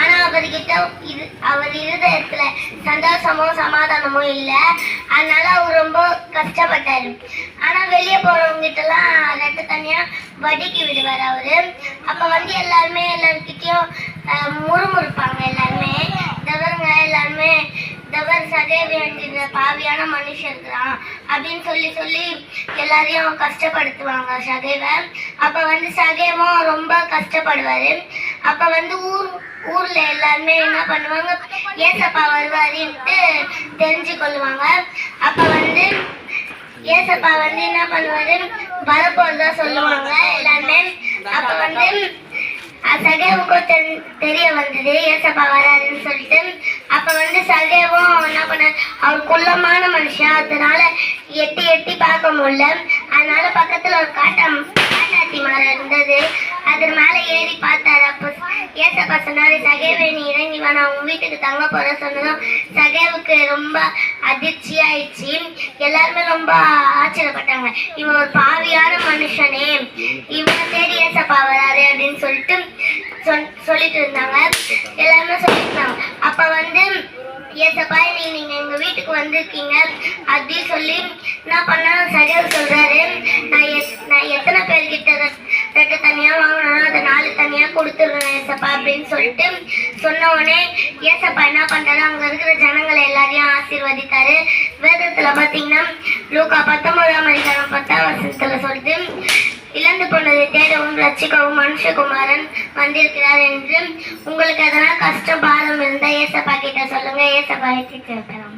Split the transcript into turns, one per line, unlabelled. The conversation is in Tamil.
ஆனா அவர்கிட்ட இது அவர் இருதயத்துல சந்தோஷமோ சமாதானமோ இல்ல. அதனால அவர் ரொம்ப கஷ்டப்பட்டாரு. ஆனா வெளியே போறவங்க கிட்ட எல்லாம் ரெண்டு தனியா வடிக்கி விடுவார் அவரு. அப்ப வந்து எல்லாருமே எல்லாருக்கிட்டயும் முறுமுறுப்பாங்க எல்லாருமே. தவறுங்க எல்லாருமே தவர் சதேவியன்ற பாவியான மனுஷன் இருக்கிறான் அப்படின்னு சொல்லி சொல்லி எல்லாரையும் கஷ்டப்படுத்துவாங்க சகைவை அப்ப வந்து சகைவும் ரொம்ப கஷ்டப்படுவாரு. அப்ப வந்து ஊர் ஊர்ல எல்லாருமே என்ன பண்ணுவாங்க? ஏசப்பா வருவாருன்ட்டு தெரிஞ்சு கொள்ளுவாங்க அப்ப வந்து ஏசப்பா வந்து என்ன பண்ணுவாரு? வரப்போறதா சொல்லுவாங்க எல்லாருமே. அப்ப வந்து சகேவுக்கும் தெரி- தெரிய வந்தது. ஏசப்பா வராதுன்னு சொல்லிட்டு. அப்ப வந்து சகேவும் என்ன பண்ண அவர் குள்ளமான மனுஷன். அதனால எட்டி எட்டி பார்க்க முடியல. அதனால பக்கத்துல ஒரு காட்டம் காட்டாத்தி மரம் இருந்தது. அது மேல ஏறி பார்த்தா அப்பா சொன்னாரு சகேவை நீ இறங்கி வா நான் உன் வீட்டுக்கு தங்க போற சொன்னதும் சகேவுக்கு ரொம்ப அதிர்ச்சி ஆயிடுச்சு எல்லாருமே ரொம்ப ஆச்சரியப்பட்டாங்க. இவன் ஒரு பாவியான மனுஷனே. இவன் தேடி ஏசப்பா வராரு அப்படின்னு சொல்லிட்டு சொல்லிட்டு இருந்தாங்க. எல்லாருமே சொல்லிட்டு இருந்தாங்க அப்ப வந்து ஏசப்பா நீ நீங்க எங்க வீட்டுக்கு வந்திருக்கீங்க? அப்படி சொல்லி நான் பண்ணா சகேவ் சொல்றாரு. நான் நான் எத்தனை பேர்கிட்ட ரெண்டு தனியா வாங்கினாலும் அதை நாலு தனியா கொடுத்துருவேன் ஏசப்பா அப்படின்னு சொல்லிட்டு சொன்ன உடனே ஏசப்பா என்ன பண்றாரு? அங்க இருக்கிற ஜனங்களை எல்லாரையும் ஆசீர்வதித்தாரு வேதத்துல பாத்தீங்கன்னா லூக்கா பத்தொன்பதாம் அதிகாரம் பத்தாம் வருஷத்துல சொல்லிட்டு இழந்து போனதை தேடவும் ரட்சிக்கவும் மனுஷகுமாரன் வந்திருக்கிறார் என்று. உங்களுக்கு அதெல்லாம் கஷ்டம் பாரம் இருந்தா ஏசப்பா கிட்ட சொல்லுங்க. ஏசப்பா ஏற்றி கேட்கலாம்